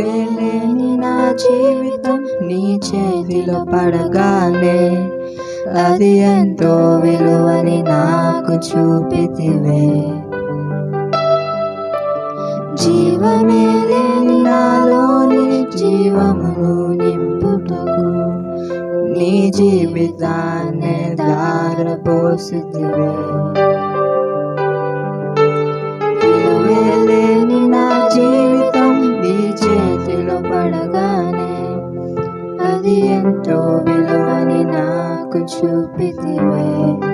వెలేని నా జీవితం చేతిలో పడగానే అది ఎంతో విలువని నాకు చూపితివే. జీవమే లేని నాలోని జీవమును నింపుటకు నీ జీవితాన్ని దారపోసితివే విలువే లేని నా జీవితం అది ఎంతో విలువని నాకు చూపితివే జీవమే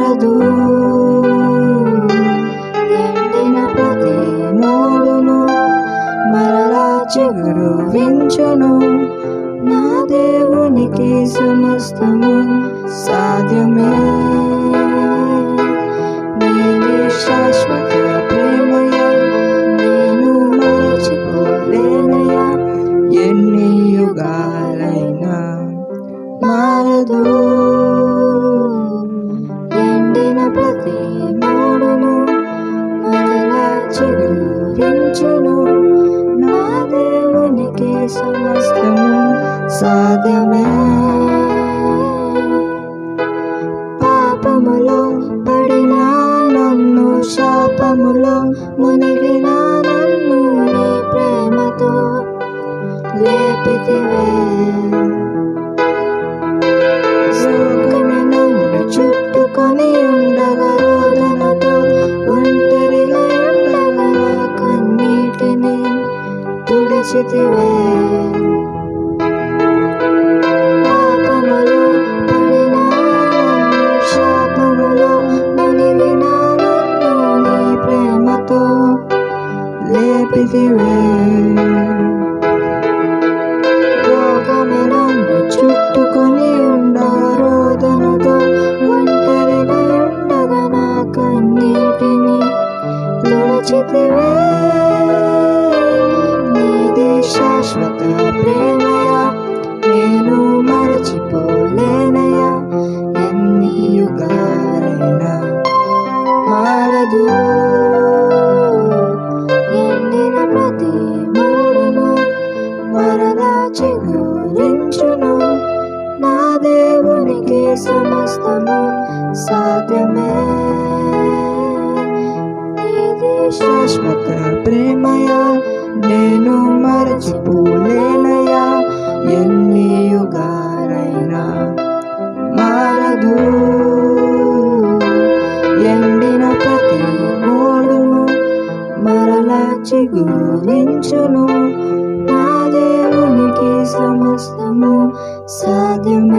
మారదు ఎండిన ప్రతి మూడును మరలా చిగురు వించును. నా దేవునికి సమస్తము సాధ్యమే. నీది శాశ్వత ప్రేమయా. నేను మరచిపోలేనయా. ఎన్ని యుగాలైనా మారదు. చిగురించును నా దేవునికి సమస్తము సాధ్యమే. పాపములో పడిన నన్ను శాపములో ముని లేపితివే. లోకమే నన్ను చుట్టుకొని ఉండగా ఒంటరిగా ఉండగా నా కన్నీటిని తుడిచితివే. చిగురించును నా దేవునికి సమస్తము సాధ్యమే. శాశ్వత ప్రేమయా నేను మరచిపోలేనయా ఎన్ని యుగాలైనా మారదు. ఎండిన ప్రతి మూడును మరలా చిగురించును.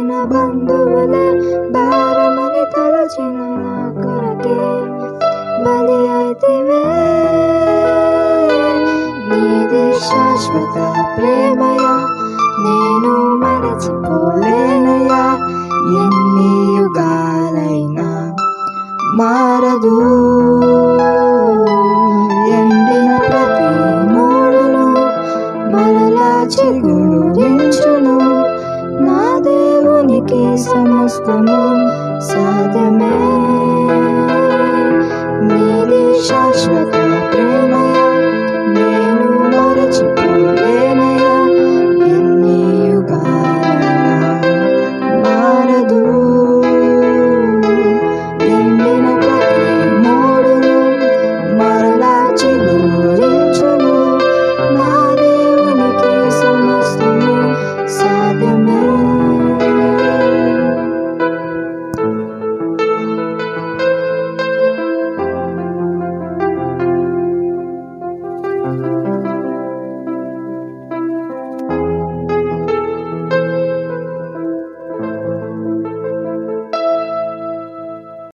వదిలేసిన బంధువులే భారమని తలచిన నా కొరకే బలి అయితివే నీది శాశ్వత ప్రేమయా నేను మరచిపోలేనయా ఎన్ని యుగాలైనా మారదు